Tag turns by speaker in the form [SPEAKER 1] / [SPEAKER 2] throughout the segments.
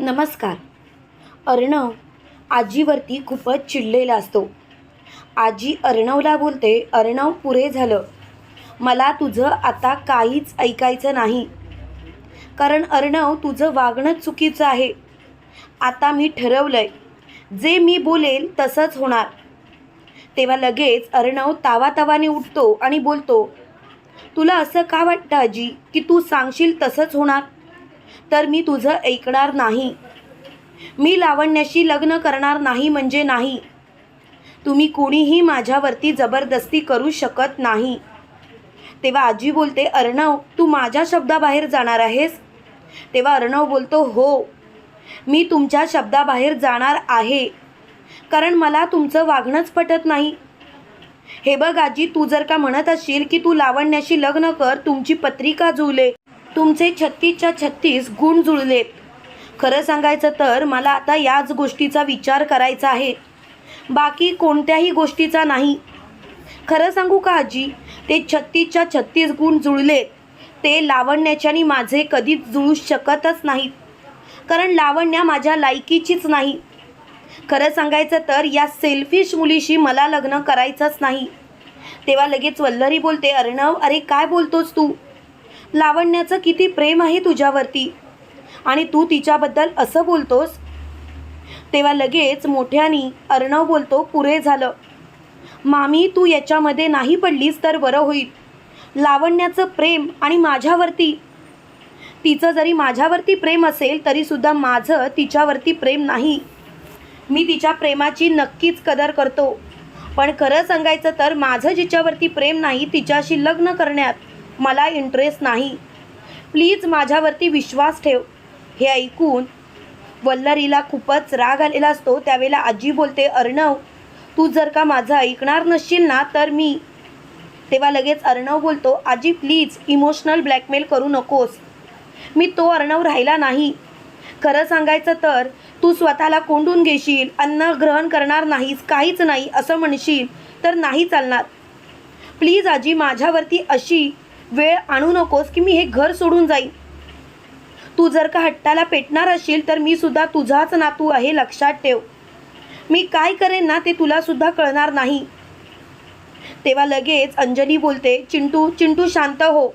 [SPEAKER 1] नमस्कार. अर्णव आजीवरती खूपच चिडलेला असतो. आजी अर्णवला बोलते अर्णव पुरे झालं. मला तुझं आता काहीच ऐकायचं नाही. कारण अर्णव तुझं वागणं चुकीचं आहे. आता मी ठरवलं आहे जे मी बोलेल तसंच होणार. तेव्हा लगेच अर्णव तावातावाने उठतो आणि बोलतो तुला असं का वाटतं आजी की तू सांगशील तसंच होणार? तर मी तुझं ऐकणार नाही. मी लावण्याशी लग्न करणार नाही म्हणजे नाही. तुम्ही कोणीही माझ्यावरती जबरदस्ती करू शकत नाही. तेव्हा आजी बोलते अर्णव तू माझ्या शब्दाबाहेर जाणार आहेस? तेव्हा अर्णव बोलतो हो मी तुमच्या शब्दाबाहेर जाणार आहे. कारण मला तुमचं वागणंच पटत नाही. हे बघ आजी तू जर का म्हणत असशील की तू लावण्याशी लग्न कर तुमची पत्रिका जुले तुमचे छत्तीसच्या छत्तीस गुण जुळलेत. खरं सांगायचं तर मला आता याच गोष्टीचा विचार करायचा आहे. बाकी कोणत्याही गोष्टीचा नाही. खरं सांगू का आजी? ते छत्तीसच्या छत्तीस गुण जुळलेत. ते लावण्याच्यानी माझे कधीच जुळू शकतच नाहीत. कारण लावण्या माझ्या लायकीचीच नाही. खरं सांगायचं तर या सेल्फिश मुलीशी मला लग्न करायचंच नाही. तेव्हा लगेच वल्लरी बोलते अर्णव अरे काय बोलतोस तू? लावण्याचं किती प्रेम आहे तुझ्यावरती? आणि तू तिच्याबद्दल असं बोलतोस? तेव्हा लगेच मोठ्यानी अर्णव बोलतो पुरे झालं. मामी तू याच्यामध्ये नाही पडलीस तर बरं होईल. लावण्याचं प्रेम आणि माझ्यावरती. तिचं जरी माझ्यावरती प्रेम असेल तरीसुद्धा माझं तिच्यावरती प्रेम नाही. मी तिच्या प्रेमाची नक्कीच कदर करतो. पण खरं सांगायचं तर माझं जिच्यावरती प्रेम नाही तिच्याशी लग्न करण्यात. मला इंटरेस्ट नाही. प्लीज माझ्यावरती विश्वास ठेव. हे ऐकून वल्लरीला खूपच राग आलेला असतो. त्यावेळेला आजी बोलते अर्णव तू जर का माझं ऐकणार नसशील ना तर मी तेव्हा लगेच अर्णव बोलतो आजी प्लीज इमोशनल ब्लॅकमेल करू नकोस. मी तो अर्णव राहिला नाही. खरं सांगायचं तर तू स्वतःला कोंडून घेशील अन्न ग्रहण करणार नाहीस काहीच नाही असं म्हणशील तर नाही चालणार. प्लीज आजी माझ्यावरती अशी वेळ आणू नकोस की मी हे घर सोडून जाईन. तू जर का हट्टाला पेटणार असशील तर मी सुद्धा तुझाच नातू आहे लक्षात ठेव. मी काय करेन ना ते तुला सुद्धा कळणार नाही. तेव्हा लगेच अंजली बोलते चिंटू चिंटू शांत हो.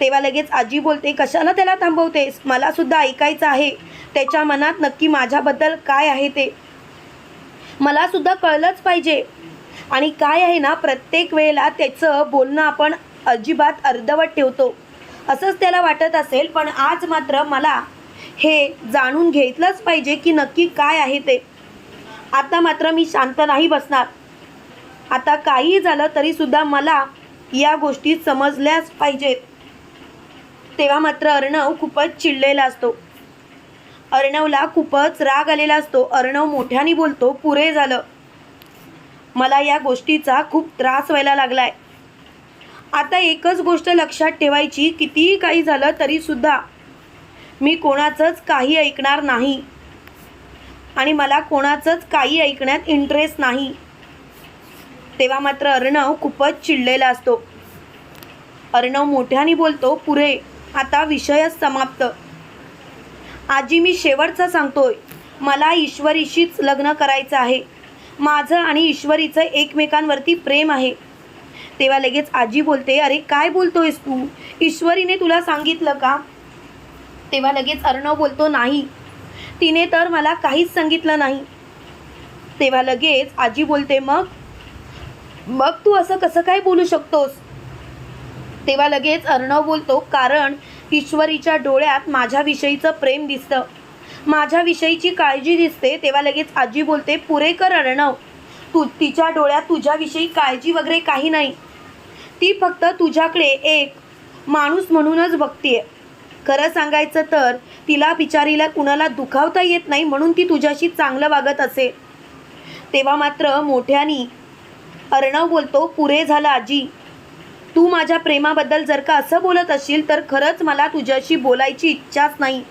[SPEAKER 1] तेव्हा लगेच आजी बोलते कशाला त्याला थांबवतेस? मला सुद्धा ऐकायचं आहे. त्याच्या मनात नक्की माझ्याबद्दल काय आहे ते? मला सुद्धा कळलंच पाहिजे. आणि काय आहे ना प्रत्येक वेळेला त्याचं बोलणं आपण अजिबात अर्धवट ठेवतो. असंच त्याला वाटत असेल पण आज मात्र मला हे जाणून घेतलंच पाहिजे की नक्की काय आहे ते. आता मात्र मी शांत नाही बसणार. आता काही झालं तरीसुद्धा मला या गोष्टी समजल्याच पाहिजेत. तेव्हा मात्र अर्णव खूपच चिडलेला असतो. अर्णवला खूपच राग आलेला असतो. अर्णव मोठ्याने बोलतो पुरे झालं. मला या गोष्टीचा खूप त्रास व्हायला लागलाय. आता एकच गोष्ट लक्षात ठेवायची कितीही काही झालं तरीसुद्धा मी कोणाचंच काही ऐकणार नाही. आणि मला कोणाचंच काही ऐकण्यात इंटरेस्ट नाही. तेव्हा मात्र अर्णव खूपच चिडलेला असतो. अर्णव मोठ्याने बोलतो पुरे आता विषयच समाप्त. आजी मी शेवटचं सांगतोय मला ईश्वरीशीच लग्न करायचं आहे. माझं आणि ईश्वरीचं एकमेकांवरती प्रेम आहे. तेव्हा लगेच आजी बोलते अरे काय बोलतोयस तू? ईश्वरीने तुला सांगितलं का? तेव्हा लगेच अर्णव बोलतो नाही. तिने तर मला काहीच सांगितलं नाही. तेव्हा लगेच आजी बोलते मग? मग तू असं कसं काय बोलू शकतोस? तेव्हा लगेच अर्णव बोलतो कारण ईश्वरीच्या डोळ्यात माझ्याविषयीचं प्रेम दिसतं. माझ्याविषयीची काळजी दिसते. तेव्हा लगेच आजी बोलते पुरे कर अर्णव तू तिच्या डोळ्यात तुझ्याविषयी काळजी वगैरे काही नाही. ती फक्त तुझ्याकडे एक माणूस म्हणूनच बघतीये. खरं सांगायचं तर तिला बिचारीला कुणाला दुखावता येत नाही म्हणून ती तुझ्याशी चांगलं वागत असे. तेव्हा मात्र मोठ्यानी अर्णव बोलतो पुरे झालं आजी. तू माझ्या प्रेमाबद्दल जर का असं बोलत असशील तर खरंच मला तुझ्याशी बोलायची इच्छाच नाही.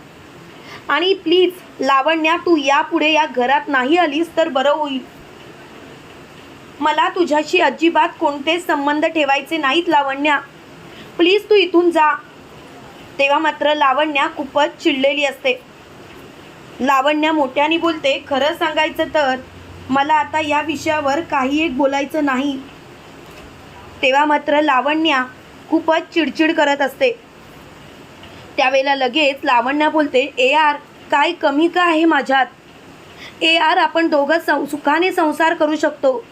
[SPEAKER 1] आणि प्लीज लावण्या तू यापुढे या घरात नाही आलीस तर बरं होईल. मला तुझ्याशी अजिबात कोणतेच संबंध ठेवायचे नाहीत लावण्या. प्लीज तू इथून जा. तेव्हा मात्र लावण्या खूपच चिडलेली असते. लावण्या मोठ्याने बोलते खरं सांगायचं तर मला आता या विषयावर काही एक बोलायचं नाही. तेव्हा मात्र लावण्या खूपच चिडचिड करत असते. त्यावेळेला लगेच लावण्या बोलते ए आर काय कमी का आहे माझ्यात? ए आर आपण दोघं सं सुखाने संसार करू शकतो.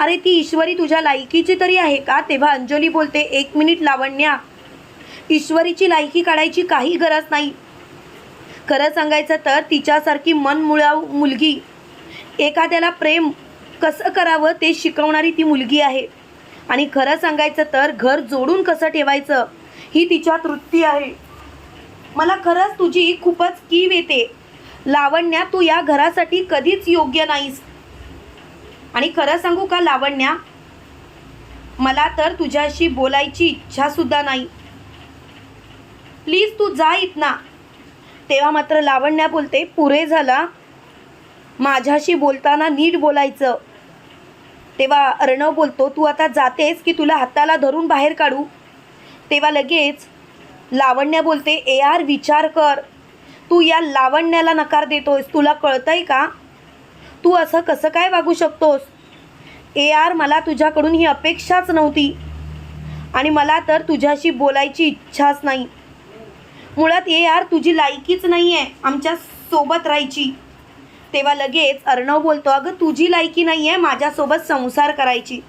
[SPEAKER 1] अरे ती ईश्वरी तुझ्या लायकीची तरी आहे का? तेव्हा अंजली बोलते एक मिनिट लावण्या. ईश्वरीची लायकी काढायची काही गरज नाही. खरं सांगायचं तर तिच्यासारखी मनमुळाव मुलगी एखाद्याला प्रेम कसं करावं ते शिकवणारी ती मुलगी आहे. आणि खरं सांगायचं तर घर जोडून कसं ठेवायचं ही तिच्यात वृत्ती आहे. मला खरंच तुझी खूपच कीव येते. लावण्या तू या घरासाठी कधीच योग्य नाहीस. आणि खरं सांगू का लावण्या? मला तर तुझ्याशी बोलायची इच्छासुद्धा नाही. प्लीज तू जा इथना. तेव्हा मात्र लावण्या बोलते पुरे झाला. माझ्याशी बोलताना नीट बोलायचं. तेव्हा अर्णव बोलतो तू आता जातेस की तुला हाताला धरून बाहेर काढू? तेव्हा लगेच लावण्या बोलते ए आर विचार कर. तू या लावण्याला नकार देतोयस तुला कळतंय का? तू असं कसं काय वागू शकतोस? ए आर मला तुझ्याकडून ही अपेक्षाच नव्हती. आणि मला तर तुझ्याशी बोलायची इच्छाच नाही. मुळात ए आर तुझी लायकीच नाही आहे आमच्यासोबत राहायची. तेव्हा लगेच अर्णव बोलतो अगं तुझी लायकी नाही आहे माझ्यासोबत संसार करायची.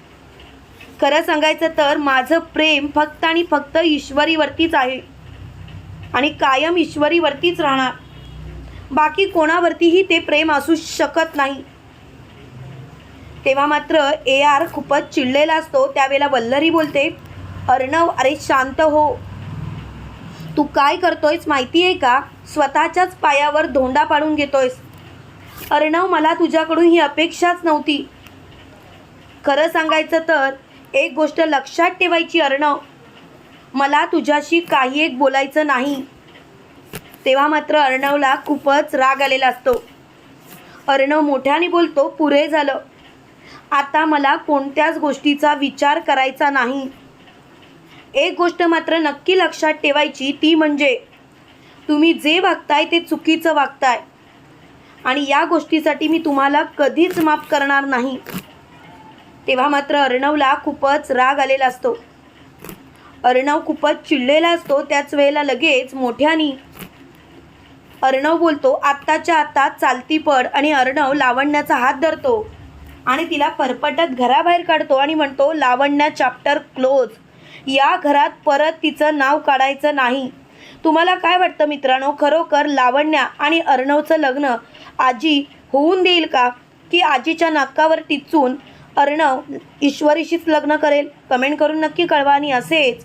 [SPEAKER 1] खरं सांगायचं तर माझं प्रेम फक्त आणि फक्त ईश्वरीवरतीच आहे. आणि कायम ईश्वरीवरतीच राहणार. बाकी कोणावरतीही ते प्रेम असू शकत नाही. तेव्हा मात्र ए आर खूपच चिडलेला असतो. त्यावेळेला वल्लरी बोलते अर्णव अरे शांत हो. तू काय करतोयस माहिती आहे का? स्वतःच्याच पायावर धोंडा पाडून घेतोयस. अर्णव मला तुझ्याकडून ही अपेक्षाच नव्हती. खरं सांगायचं तर एक गोष्ट लक्षात ठेवायची अर्णव. मला तुझ्याशी काही एक बोलायचं नाही. तेव्हा मात्र अर्णवला खूपच राग आलेला असतो. अर्णव मोठ्याने बोलतो पुरे झालं. आता मला कोणत्याच गोष्टीचा विचार करायचा नाही. एक गोष्ट मात्र नक्की लक्षात ठेवायची ती म्हणजे तुम्ही जे वागताय ते चुकीचं वागताय. आणि या गोष्टीसाठी मी तुम्हाला कधीच माफ करणार नाही. तेव्हा मात्र अर्णवला खूपच राग आलेला असतो. अर्णव खूपच चिडलेला असतो. त्याच वेळेला लगेच मोठ्यानी अर्णव बोलतो आत्ताच्या आत्ता चालती पड आणि अर्णव लावण्याचा हात धरतो आणि तिला परपटत घराबाहेर काढतो आणि म्हणतो लावण्या चॅप्टर क्लोज या घरात परत तिचं नाव काढायचं नाही. तुम्हाला काय वाटतं मित्रांनो? खरोखर लावण्या आणि अर्णवचं लग्न आजी होऊन देईल का? की आजीच्या नाकावर टिचून अर्णव ईश्वरीशीच लग्न करेल? कमेंट करून नक्की कळवा आणि असेच